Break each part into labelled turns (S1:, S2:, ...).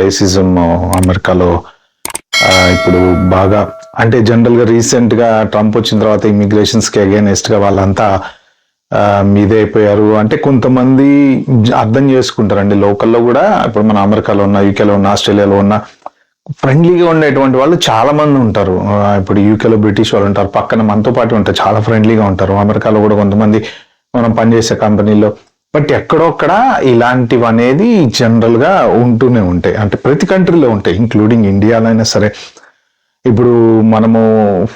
S1: Racism అమెరికాలో ఇప్పుడు బాగా అంటే జనరల్గా రీసెంట్గా ట్రంప్ వచ్చిన తర్వాత ఇమిగ్రేషన్స్కి అగేనెస్ట్గా వాళ్ళంతా మీదైపోయారు మీదే అయిపోయారు. అంటే కొంతమంది అర్థం చేసుకుంటారండి. లోకల్లో కూడా ఇప్పుడు మన అమెరికాలో ఉన్న యూకేలో ఉన్న ఆస్ట్రేలియాలో ఉన్న ఫ్రెండ్లీగా ఉండేటువంటి వాళ్ళు చాలా మంది ఉంటారు ఇప్పుడు యూకేలో బ్రిటిష్ వాళ్ళు ఉంటారు. పక్కన మనతో పాటు ఉంటారు చాలా ఫ్రెండ్లీగా ఉంటారు. అమెరికాలో కూడా కొంతమంది మనం పనిచేసే కంపెనీలో బట్ ఎక్కడొక్కడ ఇలాంటివి అనేది జనరల్గా ఉంటూనే ఉంటాయి. అంటే ప్రతి కంట్రీలో ఉంటాయి ఇంక్లూడింగ్ ఇండియాలో అయినా సరే. ఇప్పుడు మనము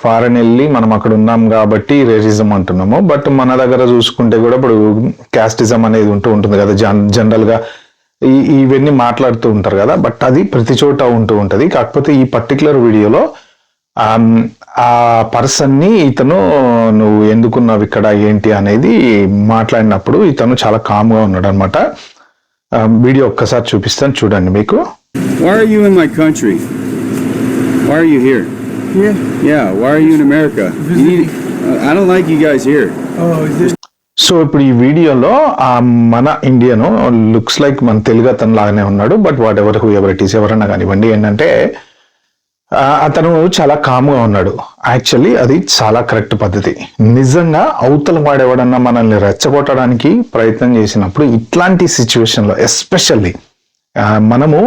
S1: ఫారెన్ వెళ్ళి మనం అక్కడ ఉన్నాం కాబట్టి రేసిజం అంటున్నాము. బట్ మన దగ్గర చూసుకుంటే కూడా ఇప్పుడు క్యాస్టిజం అనేది ఉంటూ ఉంటుంది కదా జన్ జనరల్గా ఇవన్నీ మాట్లాడుతూ ఉంటారు కదా బట్ అది ప్రతి చోట ఉంటూ ఉంటుంది. కాకపోతే ఈ పర్టికులర్ వీడియోలో ఆ పర్సన్ని ఇతను నువ్వు ఎందుకున్నావు ఇక్కడ ఏంటి అనేది మాట్లాడినప్పుడు ఇతను చాలా కామ్గా ఉన్నాడు అనమాట వీడియో ఒక్కసారి చూపిస్తాను చూడండి మీకు
S2: Why are you in my country? Why are you here?
S3: Here?
S2: Yeah, why are you in America? You need, I don't like you guys here.
S3: Oh, is this?
S1: So ఇప్పుడు ఈ వీడియోలో ఆ మన ఇండియను లుక్స్ లైక్ మన తెలుగు అతను లాగానే ఉన్నాడు but whatever whoever it is ఎవరన్నా కానివ్వండి ఏంటంటే అతను చాలా కామ్గా ఉన్నాడు. యాక్చువల్లీ అది చాలా కరెక్ట్ పద్ధతి. నిజంగా అవతల వాడేవాడన్నా మనల్ని రెచ్చగొట్టడానికి ప్రయత్నం చేసినప్పుడు ఇట్లాంటి సిచ్యువేషన్లో ఎస్పెషల్లీ మనము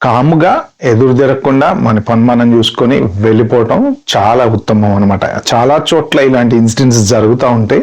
S1: కాముగా ఎదురు జరగకుండా మన పని మనం చూసుకొని వెళ్ళిపోవటం చాలా ఉత్తమం అనమాట చాలా చోట్ల ఇలాంటి ఇన్సిడెంట్స్ జరుగుతూ ఉంటాయి